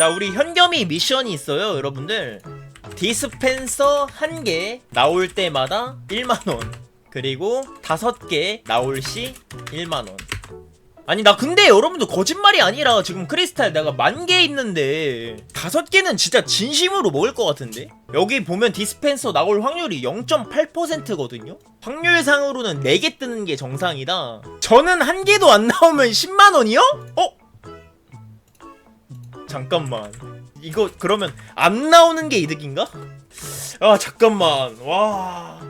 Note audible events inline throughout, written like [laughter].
자 우리 현겸이 미션이 있어요 여러분들. 디스펜서 한 개 나올 때마다 1만원. 그리고 다섯 개 나올 시 1만원. 아니 나 근데 여러분들 거짓말이 아니라 지금 크리스탈 내가 만 개 있는데 다섯 개는 진짜 진심으로 먹을 것 같은데? 여기 보면 디스펜서 나올 확률이 0.8%거든요? 확률상으로는 4개 뜨는 게 정상이다. 저는 한 개도 안 나오면 10만원이요? 어? 잠깐만. 이거 그러면 안 나오는 게 이득인가? 아 잠깐만. 와.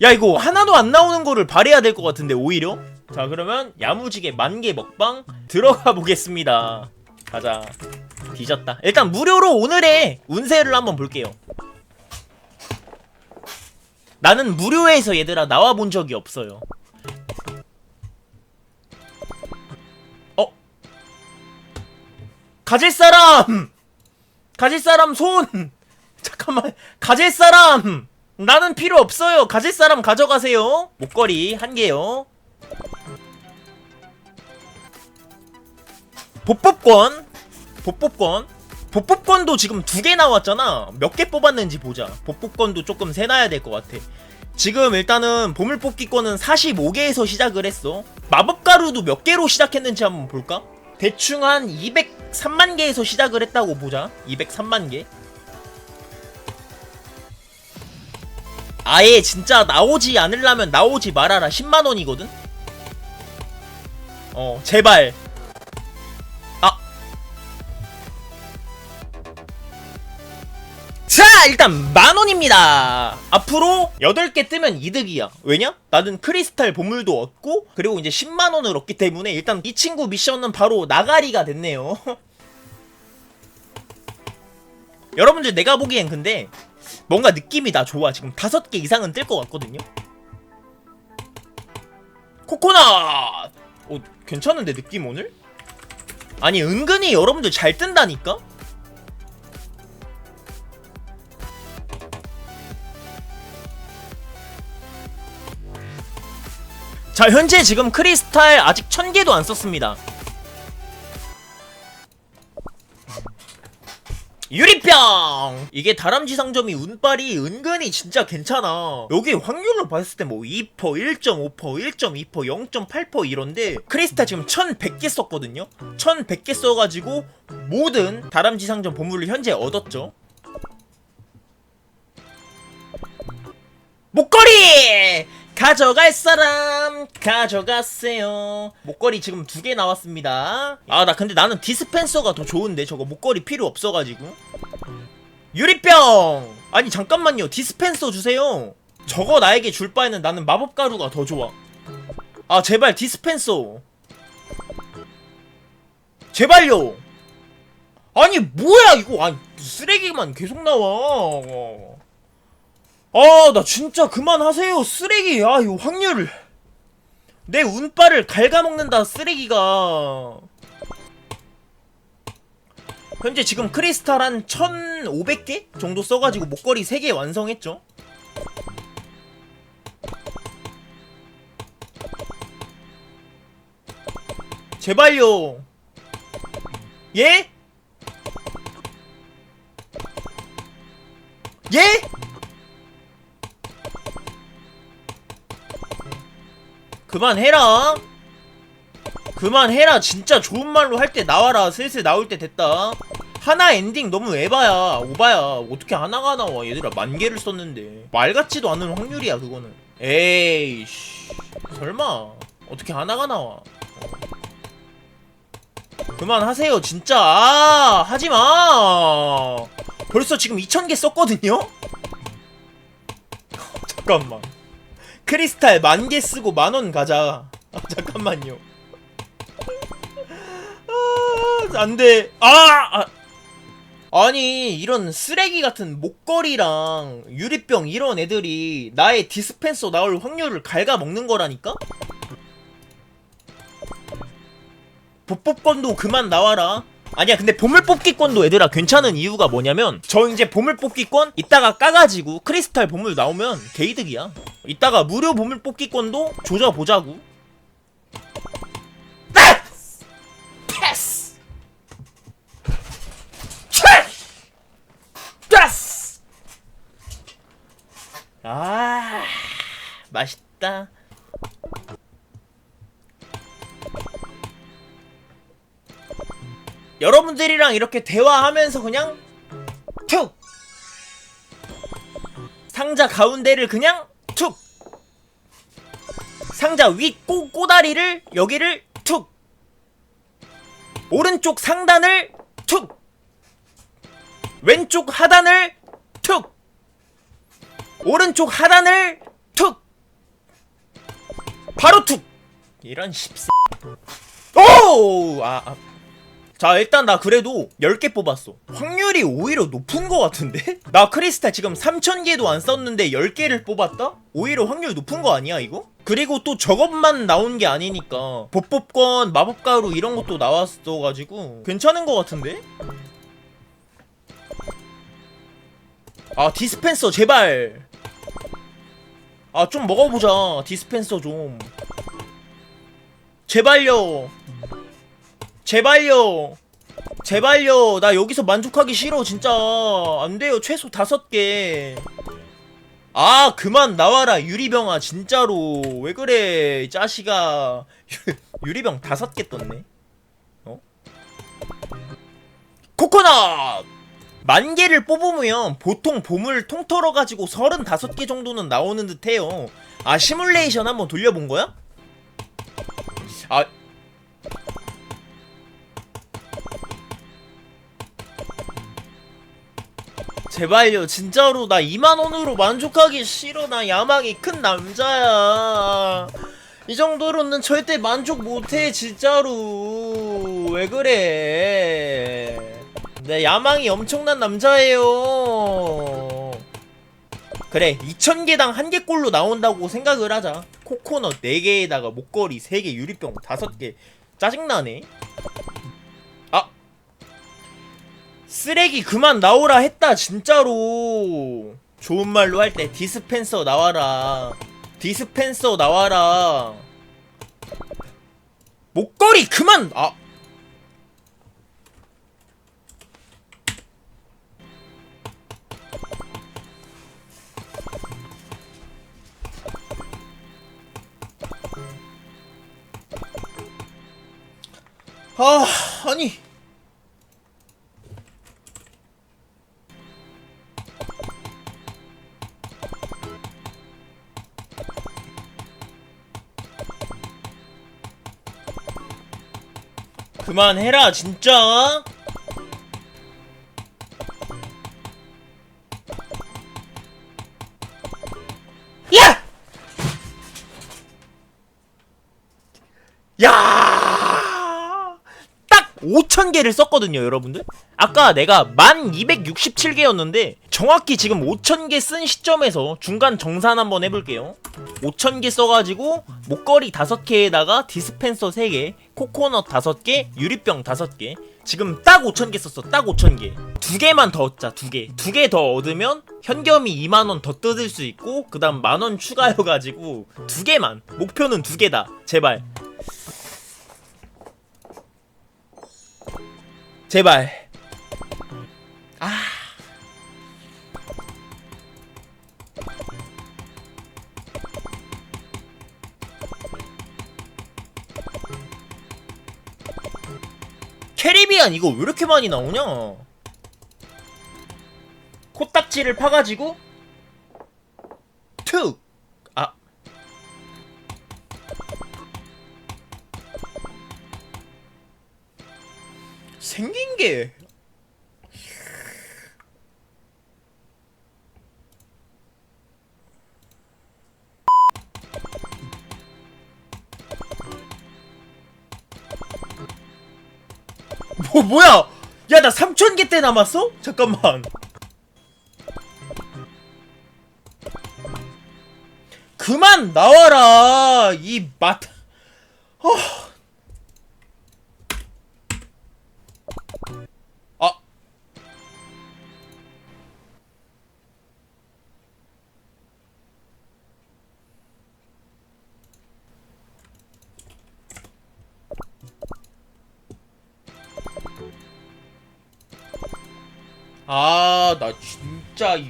야 이거 하나도 안 나오는 거를 바래야 될 것 같은데 오히려? 자 그러면 야무지게 만개 먹방 들어가 보겠습니다. 가자. 뒤졌다. 일단 무료로 오늘의 운세를 한번 볼게요. 나는 무료에서 얘들아 나와 본 적이 없어요 가질 사람! 가질 사람 손! 잠깐만, 가질 사람! 나는 필요 없어요. 가질 사람 가져가세요. 목걸이 한 개요. 복법권. 복법권. 복법권도 지금 두 개 나왔잖아. 몇 개 뽑았는지 보자. 복법권도 조금 세놔야 될 것 같아. 지금 일단은 보물 뽑기권은 45개에서 시작을 했어. 마법가루도 몇 개로 시작했는지 한번 볼까? 대충 한 203만 개에서 시작을 했다고 보자. 203만 개. 아예 진짜 나오지 않으려면 나오지 말아라. 10만 원이거든. 어, 제발. 아. 자, 일단 만 원입니다. 앞으로 8개 뜨면 이득이야. 왜냐? 나는 크리스탈 보물도 얻고 그리고 이제 10만 원을 얻기 때문에 일단 이 친구 미션은 바로 나가리가 됐네요. [laughs] 여러분들 내가 보기엔 근데 뭔가 느낌이 나 좋아. 지금 다섯 개 이상은 뜰 것 같거든요. 코코넛! 어, 괜찮은데 느낌 오늘? 아니 은근히 여러분들 잘 뜬다니까? 자 현재 지금 크리스탈 아직 천 개도 안 썼습니다. 유리병! 이게 다람쥐 상점이 운빨이 은근히 진짜 괜찮아. 여기 확률로 봤을 때 뭐 2%, 1.5%, 1.2%, 0.8% 이런데 크리스탈 지금 1100개 썼거든요? 1100개 써가지고 모든 다람쥐 상점 보물을 현재 얻었죠. 목걸이! 가져갈 사람 가져가세요. 목걸이 지금 두 개 나왔습니다. 아 나 근데 나는 디스펜서가 더 좋은데 저거 목걸이 필요 없어가지고. 유리병! 아니 잠깐만요 디스펜서 주세요. 저거 나에게 줄 바에는 나는 마법 가루가 더 좋아. 아 제발 디스펜서. 제발요. 아니 뭐야 이거 아니 쓰레기만 계속 나와. 아, 나 진짜 그만하세요, 쓰레기. 아, 이거 확률. 내 운빨을 갉아먹는다, 쓰레기가. 현재 지금 크리스탈 한 1500개 정도 써가지고 목걸이 3개 완성했죠. 제발요. 예? 예? 그만해라. 그만해라. 진짜 좋은 말로 할 때 나와라. 슬슬 나올 때 됐다. 하나 엔딩 너무 에바야. 오바야. 어떻게 하나가 나와. 얘들아 만 개를 썼는데. 말 같지도 않은 확률이야 그거는. 에이씨. 설마. 어떻게 하나가 나와. 어. 그만하세요 진짜. 아, 하지마. 벌써 지금 2000개 썼거든요? [laughs] 잠깐만. 크리스탈 만 개 쓰고 만원 가자. 아, 잠깐만요. 아, 안 돼. 아! 아! 아 니, 이런 쓰레기 같은 목걸이랑 유리병 이런 애들이 나의 디스펜서 나올 확률을 갉아먹는 거라니까? 복법권도 그만 나와라. 아니야 근데 보물뽑기권도 얘들아 괜찮은 이유가 뭐냐면 저 이제 보물뽑기권 이따가 까가지고 크리스탈 보물 나오면 개이득이야. 이따가 무료 보물뽑기권도 조져보자고. 아 맛있다. 여러분들이랑 이렇게 대화하면서 그냥 툭! 상자 가운데를 그냥 툭! 상자 위 꼬, 꼬다리를 여기를 툭! 오른쪽 상단을 툭! 왼쪽 하단을 툭! 오른쪽 하단을 툭! 바로 툭! 이런 십사. 오! 아, 아. 자 일단 나 그래도 10개 뽑았어 확률이 오히려 높은 거 같은데? [laughs] 나 크리스탈 지금 3000개도 안 썼는데 10개를 뽑았다? 오히려 확률 높은 거 아니야 이거? 그리고 또 저것만 나온 게 아니니까 복법권 마법가루 이런 것도 나왔어가지고 괜찮은 거 같은데? 아 디스펜서 제발 아 좀 먹어보자 디스펜서 좀 제발요 제발요. 제발요. 나 여기서 만족하기 싫어 진짜. 안돼요. 최소 다섯 개아 그만 나와라 유리병아 진짜로. 왜 그래 이 자식아. [laughs] 유리병 다섯 개 떴네. 어? 코코넛! 만 개를 뽑으면 보통 보물 통털어 가지고 35개 정도는 나오는 듯해요. 아 시뮬레이션 한번 돌려본 거야? 아 제발요. 진짜로 나 2만 원으로 만족하기 싫어. 나 야망이 큰 남자야. 이 정도로는 절대 만족 못해 진짜로. 왜 그래? 내 야망이 엄청난 남자예요. 그래 2000개당 한 개꼴로 나온다고 생각을 하자. 코코넛 4개에다가 목걸이 3개 유리병 5개. 짜증나네. 아 쓰레기 그만 나오라 했다 진짜로. 좋은 말로 할 때 디스펜서 나와라. 디스펜서 나와라. 목걸이 그만! 아. 아, 아니. 그만해라, 진짜. 야! 야! 딱 5,000개를 썼거든요, 여러분들. 아까 내가 1267개였는데 정확히 지금 5,000개 쓴 시점에서 중간 정산 한번 해볼게요. 5,000개 써가지고 목걸이 5개에다가 디스펜서 3개, 코코넛 5개, 유리병 5개. 지금 딱 5,000개 썼어, 딱 5,000개. 두 개만 더 얻자, 두 개. 두 개 더 얻으면 현금이 2만원 더 뜯을 수 있고, 그 다음 만원 추가여가지고, 두 개만. 목표는 두 개다. 제발. 제발. 아. 캐리비안 이거 왜 이렇게 많이 나오냐? 코딱지를 파가지고 툭. 아. 생긴 게 뭐 뭐야? 야 나 3,000개 때 남았어? 잠깐만. 그만 나와라 이 맛. 어. 아, 나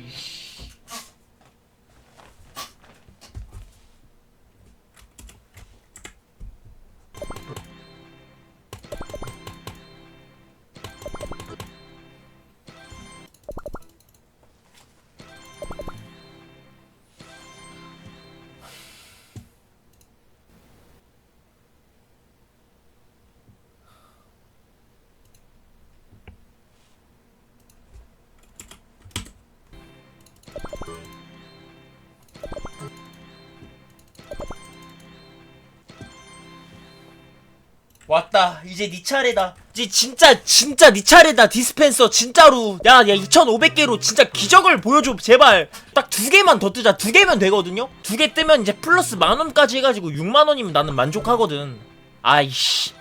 왔다. 이제 네 차례다. 이제 진짜 진짜 네 차례다. 디스펜서 진짜로. 야야 2500개로 진짜 기적을 보여줘 제발. 딱 두 개만 더 뜨자. 두 개면 되거든요? 두 개 뜨면 이제 플러스 만원까지 해가지고 6만원이면 나는 만족하거든. 아이씨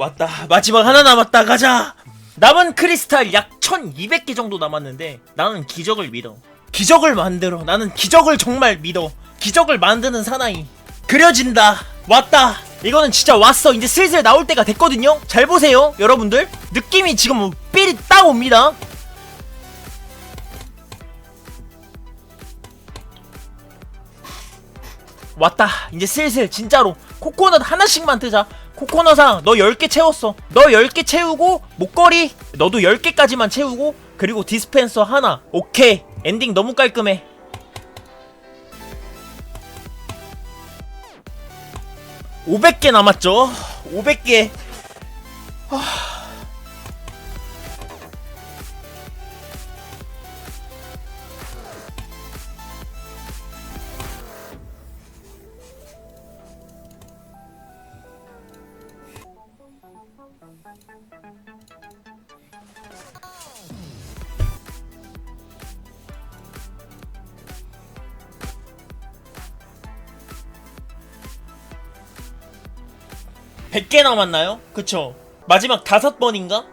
왔다. 마지막 하나 남았다. 가자. 남은 크리스탈 약 1200개 정도 남았는데 나는 기적을 믿어. 기적을 만들어. 나는 기적을 정말 믿어. 기적을 만드는 사나이. 그려진다. 왔다. 이거는 진짜 왔어. 이제 슬슬 나올 때가 됐거든요. 잘 보세요 여러분들. 느낌이 지금 뭐 삘이 딱 옵니다. 왔다. 이제 슬슬 진짜로 코코넛 하나씩만 뜨자 코코넛아 너 10개 채웠어. 너 10개 채우고 목걸이 너도 10개까지만 채우고 그리고 디스펜서 하나. 오케이. 엔딩 너무 깔끔해. (500개) 남았죠? (500개) 100개 남았나요? 그쵸 마지막 다섯 번인가?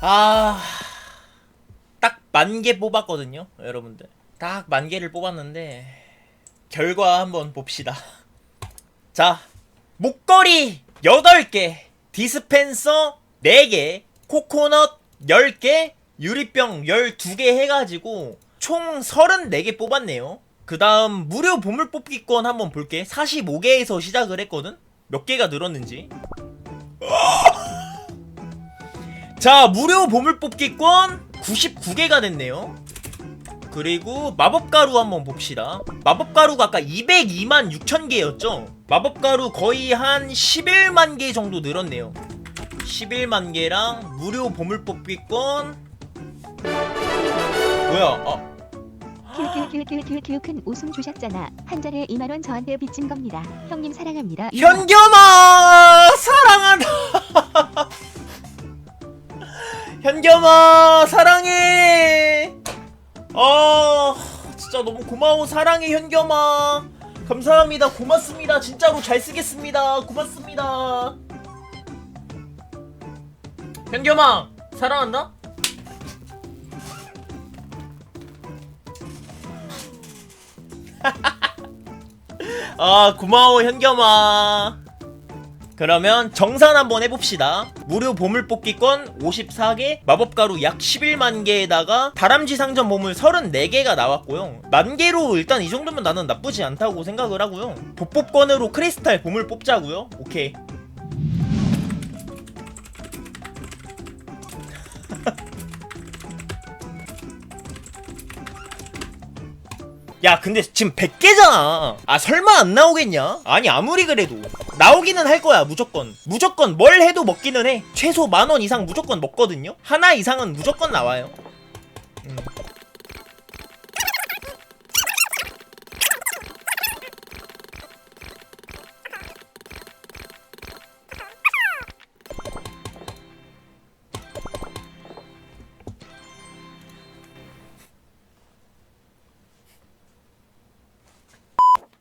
아, 딱 만 개 뽑았거든요, 여러분들. 딱 만 개를 뽑았는데 결과 한번 봅시다. [laughs] 자, 목걸이 8개, 디스펜서 4개, 코코넛 10개, 유리병 12개 해가지고 총 34개 뽑았네요. 그 다음 무료 보물 뽑기권 한번 볼게. 45개에서 시작을 했거든? 몇 개가 늘었는지. 자 무료 보물 뽑기권 99개가 됐네요 그리고 마법가루 한번 봅시다 마법가루가 아까 202만 6천개였죠 마법가루 거의 한 11만 개 정도 늘었네요 11만 개랑 무료 보물 뽑기권 뭐야 아 큐큐큐큐큐큐 큰 웃음 주셨잖아. 한 잔에 2만 원 저한테 빚진 겁니다. 형님 사랑합니다. 현겸아 현겸아 사랑해. 아 진짜 너무 고마워 사랑해 현겸아. 감사합니다. 고맙습니다. 진짜로 잘 쓰겠습니다. 고맙습니다. 현겸아 사랑한다? [laughs] 아 고마워 현겸아 그러면 정산 한번 해봅시다. 무료 보물 뽑기권 54개 마법가루 약 11만 개에다가 다람쥐 상점 보물 34개가 나왔고요. 만 개로 일단 이 정도면 나는 나쁘지 않다고 생각을 하고요. 복복권으로 크리스탈 보물 뽑자고요. 오케이 야 근데 지금 100개잖아. 아 설마 안 나오겠냐? 아니 아무리 그래도. 나오기는 할 거야 무조건. 무조건 뭘 해도 먹기는 해. 최소 만 원 이상 무조건 먹거든요? 하나 이상은 무조건 나와요. 음.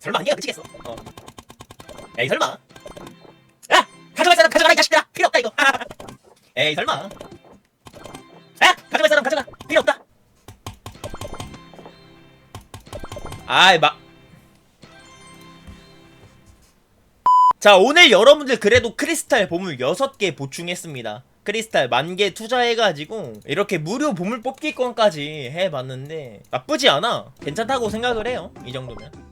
설마 안개가 그치겠어 어. 에이 설마. 야 가져갈 사람 가져가라 이 자식들아. 필요 없다 이거. [laughs] 에이 설마. 야 가져갈 사람 가져가. 필요 없다. 아이 막 자 오늘 여러분들 그래도 크리스탈 보물 6개 보충했습니다. 크리스탈 만개 투자해가지고 이렇게 무료 보물 뽑기권까지 해봤는데 나쁘지 않아. 괜찮다고 생각을 해요 이 정도면